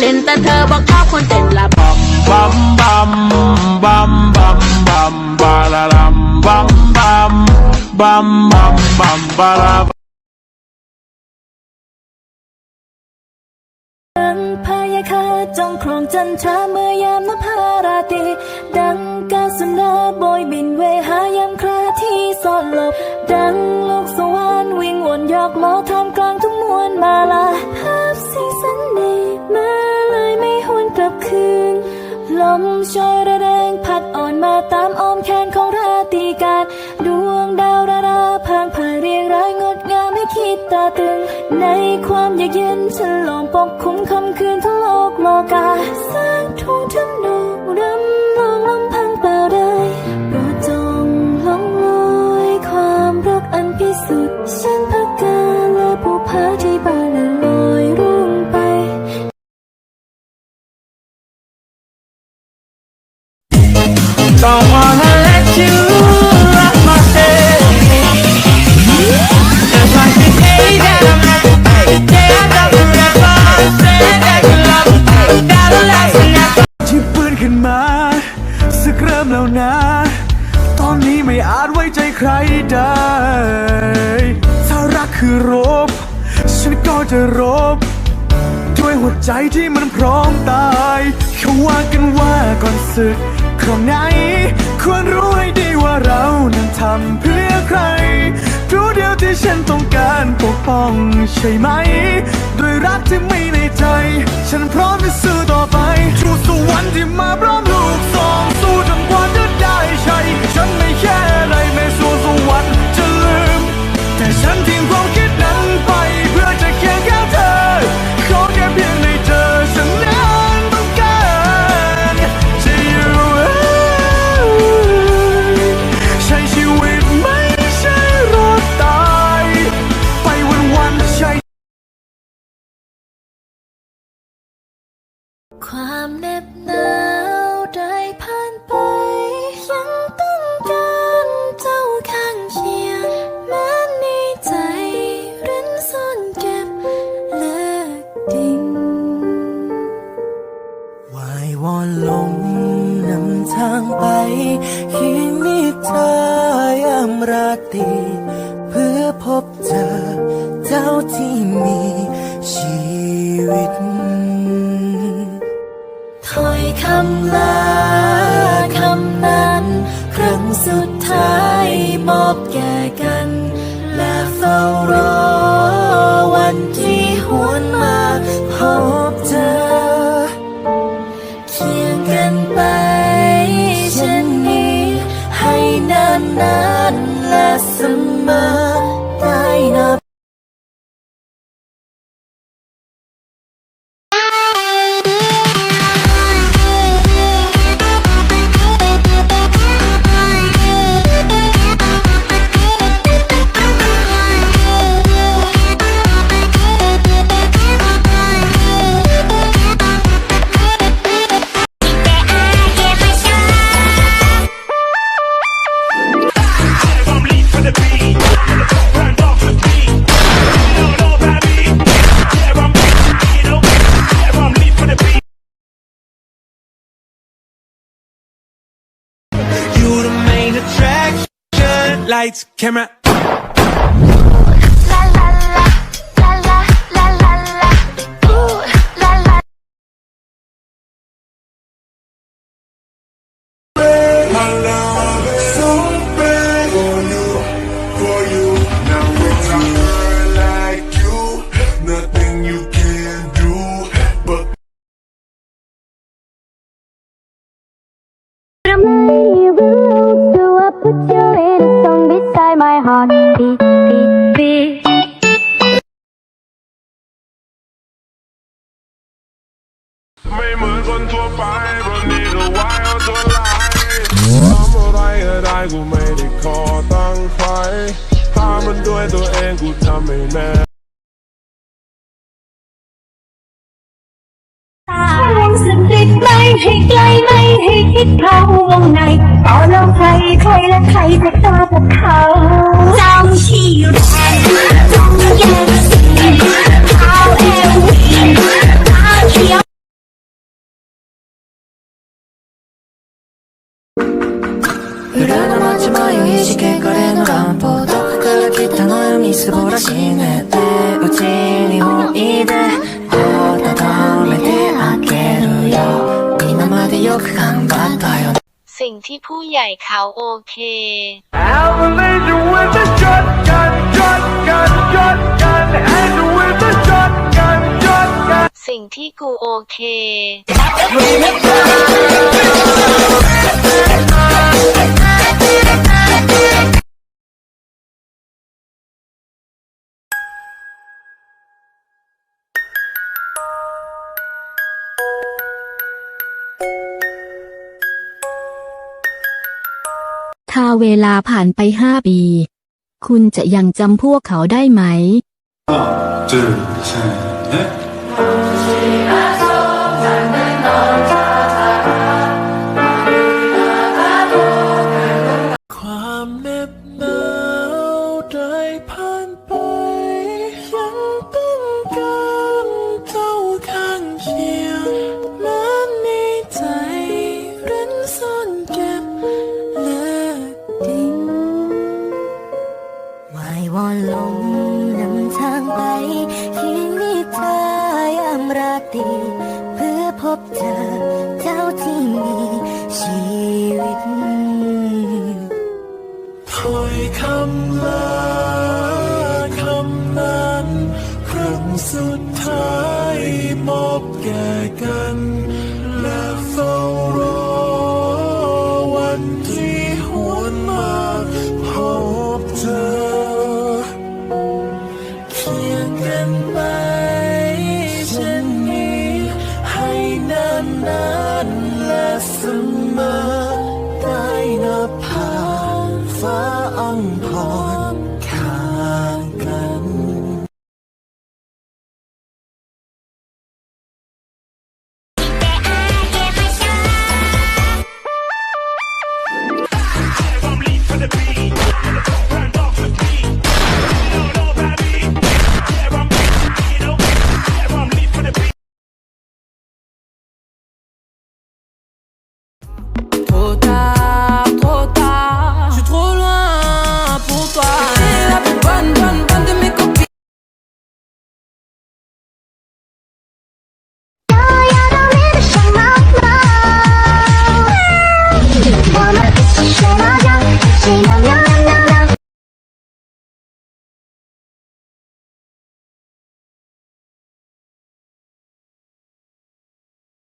เล่นแต่เธอบอกชอบคนเต้นละบอก bum bum bum bum bum ba la dum bum bum bum bum bum ba la ดังพายาคาจงครองจันทราเมื่อยามนภาราตีดังกาสนาโบยบินเวหายามคราที่ซ่อนหลบ ดังลูกสวรรค์วิ่งวนยอกล้อท่ามกลางทุกมวลมาลา ในความเยือกเย็นฉลองปกคลุมคำคืนทั้งโลกโลกาสร้างทุ่งทำนองรำลองลำพังเปล่าได้โปรดจงลองลอยความรักอันพิสุทธิ์ฉันพักกาและผู้พาที่บ้านละลอยรุ่งไป Don't wanna ใจที่มันพร้อมตายเขาว่ากันว่าก่อนศึกครองไหน ควรรู้ให้ดีว่าเรานั้นทำเพื่อใครรู้เดียวที่ฉันต้องการปกป้องใช่ไหม ด้วยรักที่มีในใจ ความเหน็บหนาวได้ผ่านไป ยังต้องการเจ้าข้างเคียงแม้ในใจเร้นซ่อนเก็บเลือดดิ่งวายวอนลมนำทางไปคียงนิทรายามราตรีำลาคำนั้น ครั้งสุดท้ายมอบแก่กัน และเฝ้ารอ Lights, camera. My love is so bad for you, for you. Now with a girl like you, nothing you can do but ไม่เหมือนคนทั่วไปเพราะนี่ก็วายเอาตัวลายทำอะไรก็ได้กูไม่ได้ขอตั้งใครถ้ามันด้วยตัวเองกูทำไม่แน่วงสติดไม่ ให้ไกลไม่ให้คิดเข้าวงในต่อลองใครใครและใครจะกล้าพวกเขาจำชี้แรงจำแยกสีเอาเอววิ่งตาเขียว裏の街迷いしけがれの乱歩どこから来たのよみすぼらしいねってうち สิ่งที่ผู้ใหญ่เขาโอเค สิ่งที่กูโอเค้าเวลาผ่านไปห้าปี คุณจะยังจำพวกเขาได้ไหม 하 나, time. voltar.